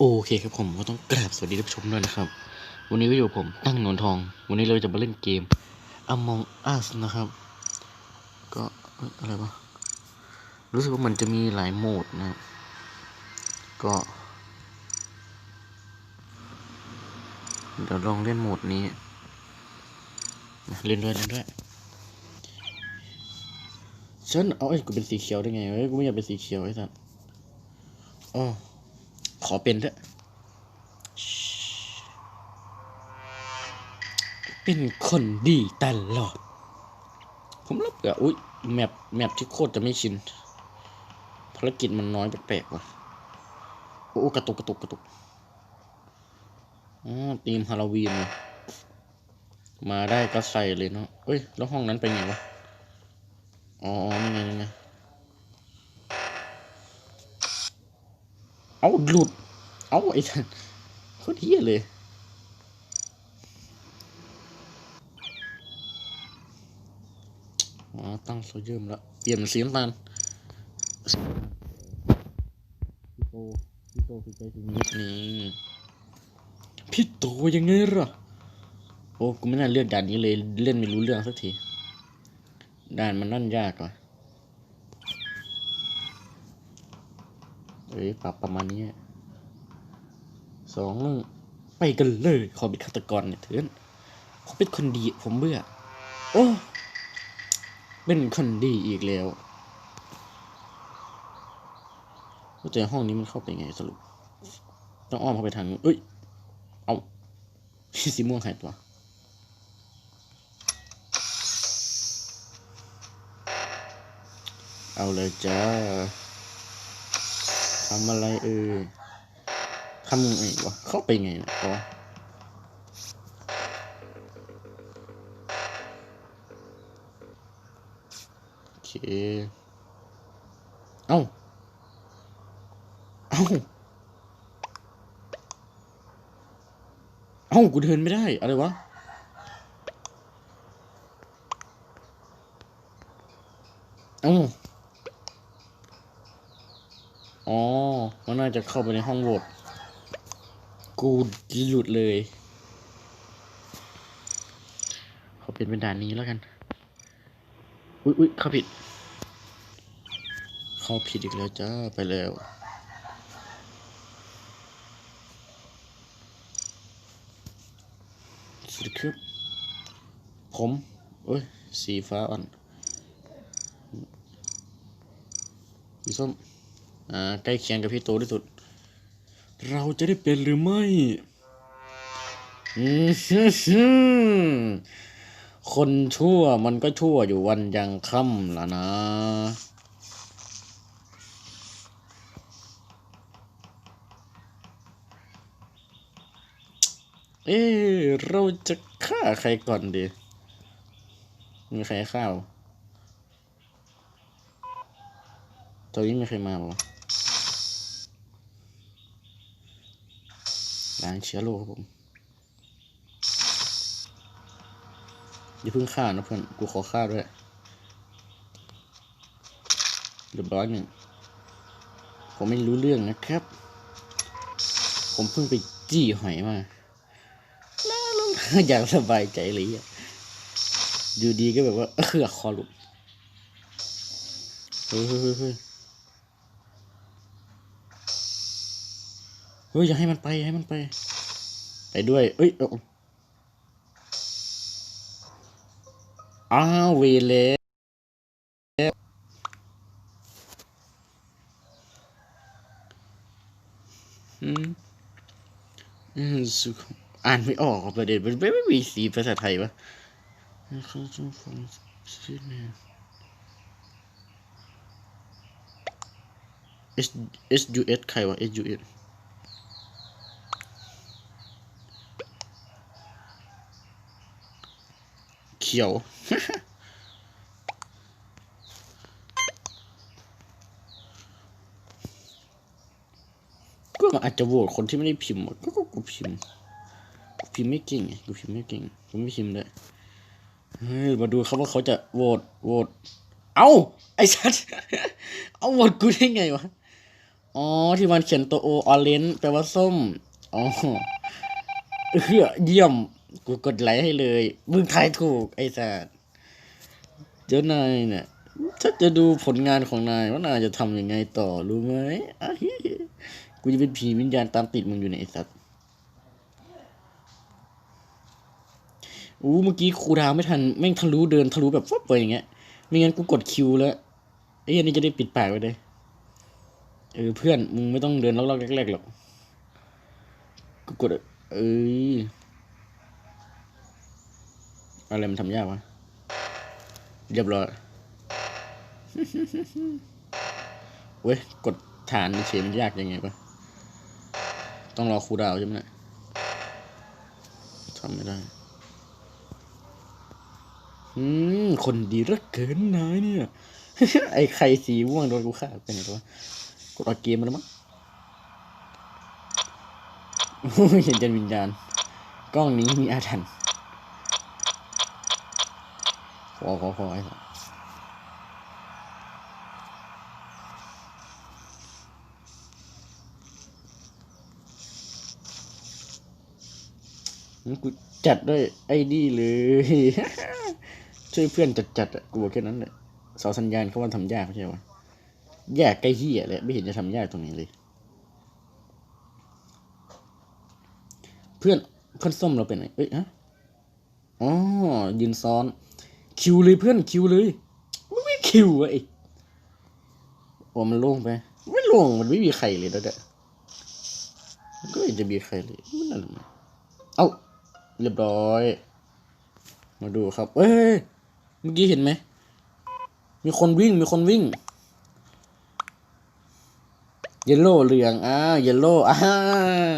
โอเคครับผมก็ต้องกราบสวัสดีท่านผู้ชมด้วยนะครับ วันนี้ก็อยู่ผมตั้งนนทอง วันนี้เราจะมาเล่นเกม Among Us นะครับ ก็อะไรวะรู้สึกว่ามันจะมีหลายโหมดนะครับก็ เดี๋ยวลองเล่นโหมดนี้นะเล่นด้วยเล่นด้วยฉันเอาไอ้กูเป็นสีเขียวได้ไงเฮ้ยกูไม่อยากเป็นสีเขียวไอ้สัสอ๋อ ขอเป็นเถอะเป็นคนดีตลอด ผมรับกับอุ้ยแมปแมปที่โคตรจะไม่ชินภารกิจมันน้อยแปลกๆว่ะโอ้กระตุกกระตุกกระตุกอ๋อทีมฮาโลวีนเลยมาได้ก็ใส่เลยเนาะเอ้ย แล้วห้องนั้นไปไงวะ อ๋อนี่ไงนี่ไง เอาหลุด เอาไอ้ท่านโคตรเฮี้ยเลยอ๋อตั้งโซเดียมแล้ว เปลี่ยนสีน้ำตาลพี่โตพี่โตคือใจถึงนิดนี้พี่โตยังไงล่ะ โอ้ กูไม่น่าเลือกด่านนี้เลย เล่นไม่รู้เรื่องสักที ด่านมันนั่นยากว่ะ เอ้ยปรับประมาณนี้สองหนึ่งไปกันเลยขอเป็นฆาตกรเนี่ยเถื่อนขาเป็นคนดีผมเบื่อ โอ้เป็นคนดีอีกแล้วว่าแต่ห้องนี้มันเข้าไปไงสรุป ต้องอ้อมเข้าไปทางเอ้ย เอาสีม่วงหายตัวเอาเลยจ้า ทำอะไรเอ่ยทำยังไงวะ เข้าไปไงนะอ๋อโอเค เอ้า เอ้า เอ้า กูเดินไม่ได้ อะไรวะเอ้าอ๋อ มันน่าจะเข้าไปในห้องโหวตกูหลุดเลยเขาเป็นเป็นด่านนี้แล้วกัน อุ๊ยอุ๊ยเขาผิด เขาผิดอีกแล้วจ้าไปแล้วสวัสดีครับผมเอ้ย สีฟ้าอ่อนสีส้ม อ่าใกล้เคียงกับพี่โตที่สุด เราจะได้เป็นหรือไม่ฮึฮึคนชั่วมันก็ชั่วอยู่วันยังค่ำล่ะนะเอ๊เราจะฆ่าใครก่อนดี มีใครฆ่าวตอนนี้มีใครมาบ่างเชื้อโรคครับผมอย่าเพิ่งฆ่านะเพื่อน กูขอฆ่าด้วยเรียบร้อยหนึ่ง ผมไม่รู้เรื่องนะครับ ผมเพิ่งไปจี้หอยมาน่าลงอยากสบายใจเลยอะอยู่ดีก็แบบว่าเออคอหลุดเฮ้ย เฮ้ยยเฮ้ยเฮ้ยอย่าให้มันไปให้มันไป ไปด้วย เอ้ยอ้าวเวรแล้วอืมอืมสุขอ่านไม่ออกประเด็นมันไม่ไม่มีสีภาษาไทยวะเขาจะฟังชื่อเนี่ย S S U S ใครวะ S U S ขียวก็มันอาจจะโหวตคนที่ไม่ได้พิมพ์ก็ก็กูพิมพ์กูพิมพ์ไม่เก่งไงกูพิมพ์ไม่เก่งกูไม่พิมพ์เลยเฮ้ยมาดูครับว่าเขาจะโหวตโหวตเอ้าไอ้ชัดเอาโหวตกูได้ไงวะอ๋อ๋อที่มันเขียนตัวโอออเรนแปลว่าส้มอ๋อเออเยี่ยม กูกดไลค์ให้เลย มึงทายถูกไอ้สัสเจ้านายเนี่ยถ้าจะดูผลงานของนายว่านายจะทำยังไงต่อรู้ไหมอะฮิกูจะเป็นผีวิญญาณตามติดมึงอยู่ในไอ้สัสอู้เมื่อกี้ครูดาวไม่ทันแม่งทะลุเดินทะลุแบบฟับไปอย่างเงี้ยไม่งั้นกูกดคิวแล้วไอ้ยันนี่จะได้ปิดปากไปเลยเออเพื่อนมึงไม่ต้องเดินล็อกๆแรกๆหรอกกูกดเอ้ย อะไรมันทำยากวะเรียบร้อยเว้ย กดฐานเฉยมันยากยังไงปะต้องรอครูดาวใช่ไหมเนี่ยทำไม่ได้อืมคนดีเหลือเกินนายเนี่ย ไอ้ไข่สีม่วงโดนกูฆ่าไปไหนตัวะกดออกเกมมาแล้วมั้งเห็นจันวิญญาณ กล้องนี้มีอาถรรพ์ ขอขอขอไอ้สัสงั้นกูจัดด้วยไอ้นี่เลย ช่วยเพื่อนจัดจัดอะกูบอกแค่นั้นแหละเสาสัญญาณเขาว่าทำยากไม่ใช่วะยากใกล้เหี้ยเลยไม่เห็นจะทำยากตรงนี้เลย เพื่อนเพื่อนส้มเราเป็นไหนเอ้ยฮะอ๋อยืนซ้อน คิวเลยเพื่อนคิวเลยมันไม่คิวอะไอ้โอ้มันโล่งไปไม่โล่งมันไม่มีใครเลยแล้วเด้อมันก็ไม่จะมีใครเลยมันนั่นมันเอ้าเรียบร้อย มาดูครับ เอ้ยเมื่อกี้เห็นไหมมีคนวิ่งมีคนวิ่งเยลโล่เหลืองอ้าวเยลโล่อ้า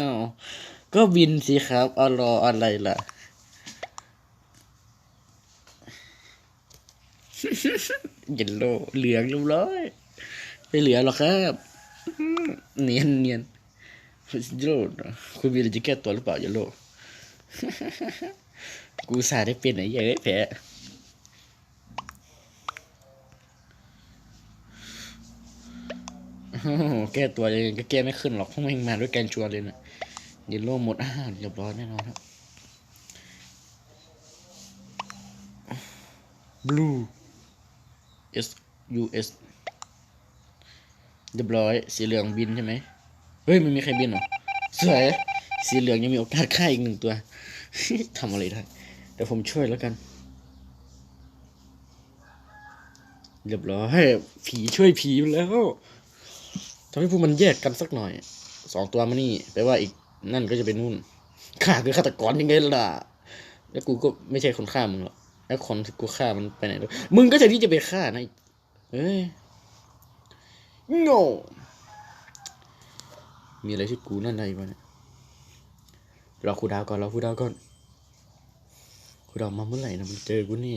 วก็บินสิครับอรออะไรล่ะ เยลโลเหลืองเรียบร้อยไม่เหลือหรอกครับเนียนเนียนเยลโลคุณมีอะไรจะแก้ตัวหรือเปล่าเยลโลกูสาได้เป็นไหนเยอะแผลโอ้แก้ตัวยังก็แก้ไม่ขึ้นหรอกเพราะมันมาด้วยกันชวนเลยนะเยลโล่หมดอ่าเรียบร้อยแน่นอนครับ blue S U S เรียบร้อยสีเหลืองบินใช่ไหมเฮ้ยมันมีใครบินหรอสวยสีเหลืองยังมีโอกาสฆ่าอีกหนึ่งตัวทำอะไรได้เดี๋ยวผมช่วยแล้วกัน เรียบร้อยผีช่วยผีไปแล้วทำให้พวกมันแยกกันสักหน่อยสองตัวมานี่แปลว่าอีกนั่นก็จะเป็นนู่นข้าคือฆาตกรยังไงล่ะ แล้วกูก็ไม่ใช่คนฆ่ามึงหรอก แล้วคนที่กูฆ่ามันไปไหนแล้วมึงก็จะที่จะไปฆ่านะเอ้ยโง่มีอะไรที่กูนั่นได้บ้างเนี่ยรอครูดาวก่อนรอครูดาวก่อนครูดาวมาเมื่อไหร่นะมันเจอกูนี่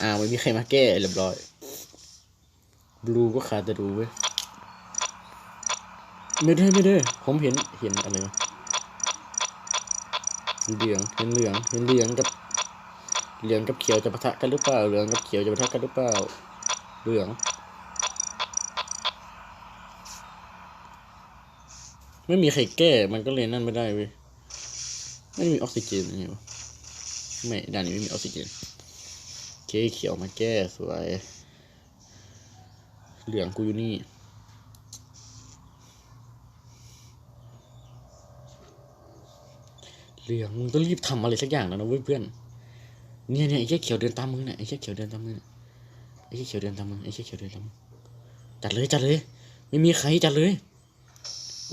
อ้าวไม่มีใครมาแก้เรียบร้อย บลูก็ขาดแต่ดูเว้ย ไม่ได้ไม่ได้ ผมเห็นเห็นอะไรวะ เหลืองเห็นเหลืองเห็นเหลืองกับเหลืองกับเขียวจะปะทะกันหรือเปล่า เหลืองกับเขียวจะปะทะกันหรือเปล่า เหลือง ไม่มีใครแก้ มันก็เลยนั่นไม่ได้เว้ย ไม่มีออกซิเจนนี่วะไม่ด้านนี้ไม่มีออกซิเจนเคเขียวมาแก้สวย เหลืองกูอยู่นี่ เหลืองมึงต้องรีบทำอะไรสักอย่างแล้วนะเว้ยเพื่อนเนี่ยเนี่ยไอ้แค่เขียวเดินตามมึงเนี่ยไอ้แค่เขียวเดินตามมึงไอ้แค่เขียวเดินตามมึงไอ้แค่เขียวเดินตามมึงจัดเลยจัดเลย ไม่มีใครจัดเลย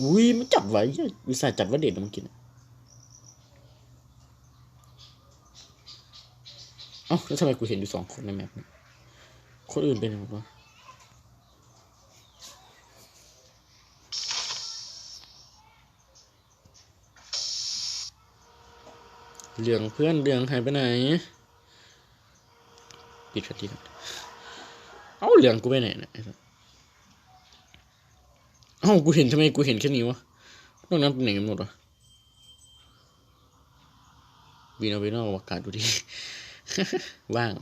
อุ้ยมันจัดไว้เหี้ยอุตส่าจัดว่าเด็ดนมันกินอะเอ้าแล้วทำไมกูเห็นอยู่สองคนในแมปคนอื่นเป็นยังไงวะ เหลืองเพื่อนเหลืองหายไปไหน ปิดชัดทีก่อนเอาเหลืองกูไปไหนเนี่ยเอ้ากูเห็นทำไมกูเห็นแค่นี้วะนอกนั้นเป็นไหนกันหมดวะวีนอวีนอวากาศดูดิว่าง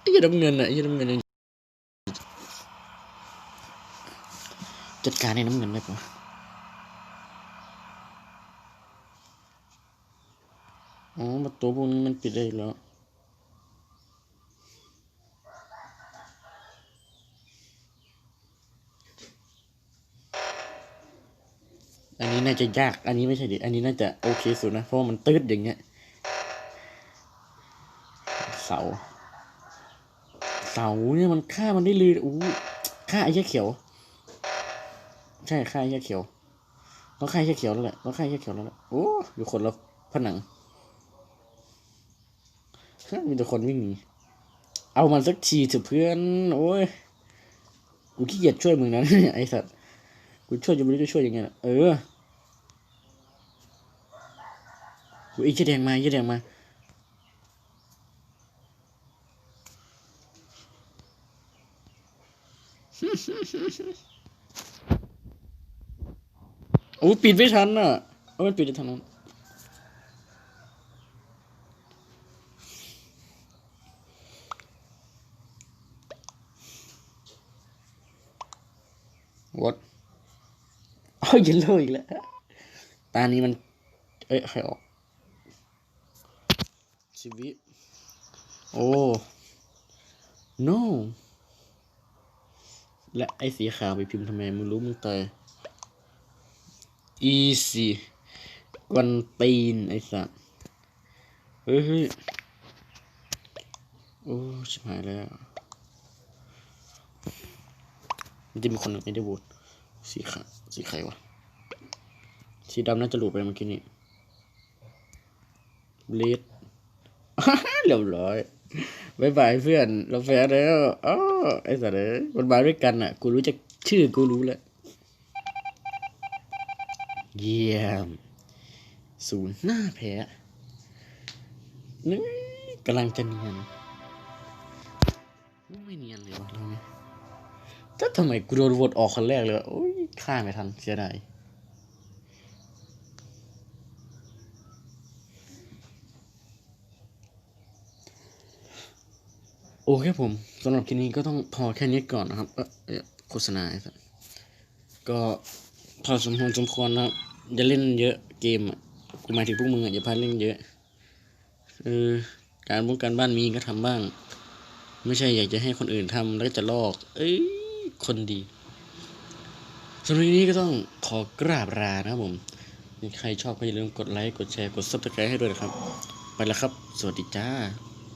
ไอ้ยน้เงินอะยน้เงินจัดการในน้ำเงินได้ปะ อ๋อประตูพวกนี้มันปิดได้อยู่แล้วอันนี้น่าจะยาก อันนี้ไม่ใช่ดิ อันนี้น่าจะโอเคสุดนะ เพราะมันตืดอย่างเงี้ย เสา เสาเนี่ยมันฆ่ามันได้เลยอู้ฆ่าไอ้เหี้ยเขียว ใช่ฆ่าไอ้เหี้ยเขียวต้องฆ่าไอ้เหี้ยเขียวแล้วแหละต้องฆ่าไอ้เหี้ยเขียวแล้วแหละ โอ้ อยู่คนละผนัง มีแต่คนวิ่งหนี เอามันสักทีเถอะเพื่อน โอ้ย กูขี้เกียจช่วยมึงนะไอ้สัตว์ กูช่วยจะไม่รู้จะช่วยยังไงล่ะเออกูอีกเชี่ยแดงมาอีกแดงมา โอ้ปิดไม่ทันอะ เอามันปิดได้ทันนั้น what เอ้ยยันเลยอีกแล้ว ตานี้มัน เอ้ยใครออกชีวิตโอ้ no และไอ้สีขาวไปพิมพ์ทำไมมึงรู้มึงตาย easy กวนตีน ไอ้สัสเฮ้ยเฮ้ย โอ้ ชิบหายแล้ว มันจะมีคนหนึ่งไม่ได้โหวตสีขาวสีใครวะ สีดำน่าจะหลุดไปเมื่อกี้นี้เบลดเรียบร้อยบายบายเพื่อน เราแพ้แล้วอ๋อไอ้สัตว์เอ้ยมันมาด้วยกันอะ กูรู้จักชื่อกูรู้แล้ว เยี่ยม ศูนย์หน้าแพ้นี่กำลังจะเนียน ไม่เนียนเลยวะเราเนี่ย ถ้าทำไมกูโดนโหวตออกคนแรกเลยวะโอ้ยฆ่าไม่ทันเสียดายโอเคผมสำหรับคลิปนี้ก็ต้องพอแค่นี้ก่อนนะครับเออโฆษณาไอ้สัสก็พอสมควรสมควรนะอย่าเล่นเยอะเกมอะกูหมายถึงพวกมึงอะอย่าพลาดเล่นเยอะเออการบ้งการบ้านมีก็ทำบ้าง ไม่ใช่อยากจะให้คนอื่นทำแล้วก็จะลอก เอ้ย คนดีสำหรับวันนี้ก็ต้องขอกราบลานะครับผมใครชอบก็อย่าลืมกดไลค์ กดแชร์ กดซับสไครต์ให้ด้วยนะครับ ไปแล้วครับ สวัสดีจ้า